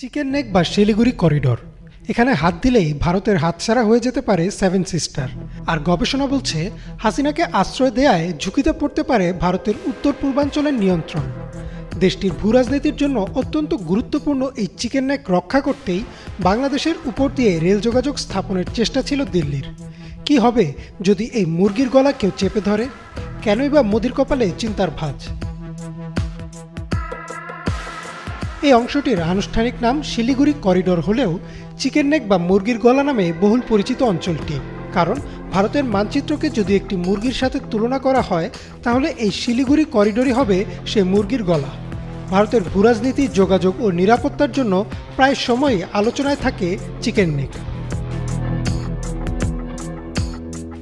Chicken neck বা Siliguri corridor. এখানে হাত দিলেই ভারতের হাতছাড়া হয়ে যেতে পারে সেভেন সিস্টার। আর গবেষণা বলছে, হাসিনাকে আশ্রয় দেয়ায় ঝুঁকিতে পড়তে পারে ভারতের উত্তর পূর্বাঞ্চলের নিয়ন্ত্রণ। দেশটির ভূরাজনীতির জন্য অত্যন্ত গুরুত্বপূর্ণ এই চিকেন নেক রক্ষা করতেই বাংলাদেশের উপর দিয়ে রেল যোগাযোগ স্থাপনের চেষ্টা ছিল দিল্লির। কি হবে যদি এই মুরগির গলা কেউ চেপে ধরে? কেনই বা মোদির কপালে চিন্তার ভাঁজ? এই অংশটির আনুষ্ঠানিক নাম শিলিগুড়ি করিডোর হলেও চিকেন নেক বা মুরগির গলা নামে বহুল পরিচিত অঞ্চলটি। কারণ ভারতের মানচিত্রকে যদি একটি মুরগির সাথে তুলনা করা হয়, তাহলে এই শিলিগুড়ি করিডোরই হবে সে মুরগির গলা। ভারতের ভূরাজনীতি, যোগাযোগ ও নিরাপত্তার জন্য প্রায় সময়ই আলোচনায় থাকে চিকেন নেক।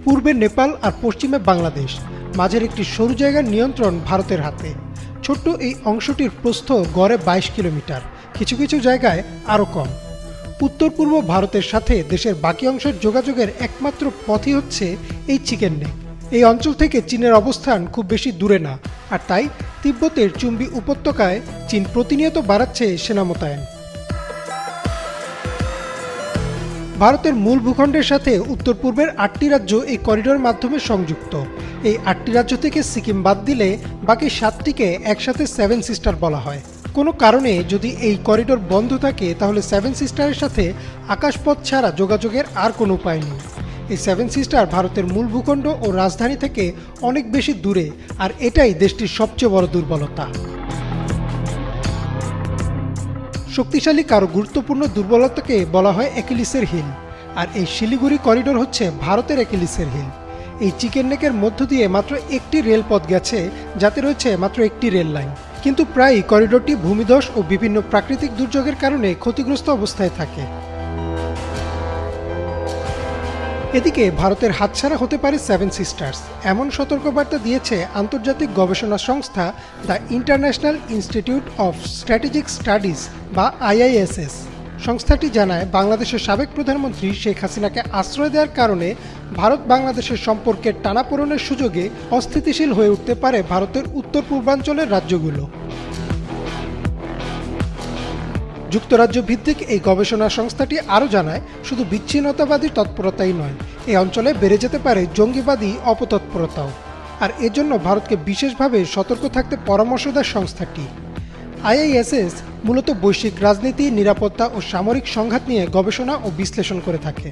পূর্বে নেপাল আর পশ্চিমে বাংলাদেশ। মাঝের একটি সরু জায়গার নিয়ন্ত্রণ ভারতের হাতে। ছোট্ট এই অংশটির প্রস্থ গড়ে বাইশ কিলোমিটার। কিছু কিছু জায়গায় আরও কম। উত্তর পূর্ব ভারতের সাথে দেশের বাকি অংশের যোগাযোগের একমাত্র পথই হচ্ছে এই চিকেন নেক। এই অঞ্চল থেকে চীনের অবস্থান খুব বেশি দূরে না, আর তাই তিব্বতের চুম্বি উপত্যকায় চীন প্রতিনিয়ত বাড়াচ্ছে সেনা মোতায়েন। ভারতের মূল ভূখণ্ডের সাথে উত্তর পূর্বের আটটি রাজ্য এই করিডোরের মাধ্যমে সংযুক্ত। এই আটটি রাজ্য থেকে সিকিম বাদ দিলে বাকি সাতটিকে একসাথে সেভেন সিস্টার বলা হয়। কোনো কারণে যদি এই করিডোর বন্ধ থাকে, তাহলে সেভেন সিস্টারের সাথে আকাশপথ ছাড়া যোগাযোগের আর কোনো উপায় নেই। এই সেভেন সিস্টার ভারতের মূল ভূখণ্ড ও রাজধানী থেকে অনেক বেশি দূরে, আর এটাই দেশটির সবচেয়ে বড় দুর্বলতা। শক্তিশালী কারও গুরুত্বপূর্ণ দুর্বলতাকে বলা হয় অ্যাকিলিসের হিল, আর এই শিলিগুড়ি করিডোর হচ্ছে ভারতের অ্যাকিলিসের হিল। এই চিকেন নেকের মধ্য দিয়ে মাত্র একটি রেলপথ গেছে, যাতে রয়েছে মাত্র একটি রেল লাইন। কিন্তু প্রায়ই করিডোরটি ভূমিধস ও বিভিন্ন প্রাকৃতিক দুর্যোগের কারণে ক্ষতিগ্রস্ত অবস্থায় থাকে। এদিকে ভারতের হাতছাড়া হতে পারে সেভেন সিস্টার্স এমন সতর্কবার্তা দিয়েছে আন্তর্জাতিক গবেষণা সংস্থা the International Institute of Strategic Studies বা আইআইএসএস। সংস্থাটি জানায়, বাংলাদেশের সাবেক প্রধানমন্ত্রী শেখ হাসিনাকে আশ্রয় দেওয়ার কারণে ভারত বাংলাদেশের সম্পর্কের টানাপোড়নের সুযোগে অস্থিতিশীল হয়ে উঠতে পারে ভারতের উত্তর পূর্বাঞ্চলের রাজ্যগুলো। যুক্তরাজ্য ভিত্তিক এই গবেষণা সংস্থাটি আরও জানায়, শুধু বিচ্ছিন্নতাবাদী তৎপরতাই নয় এই অঞ্চলে বেড়ে যেতে পারে জঙ্গিবাদী অপতৎপরতাও। আর এজন্য ভারতকে বিশেষভাবে সতর্ক থাকতে পরামর্শ দেয় সংস্থাটি। আইআইএসএস মূলত বৈশ্বিক রাজনীতি, নিরাপত্তা ও সামরিক সংঘাত নিয়ে গবেষণা ও বিশ্লেষণ করে থাকে।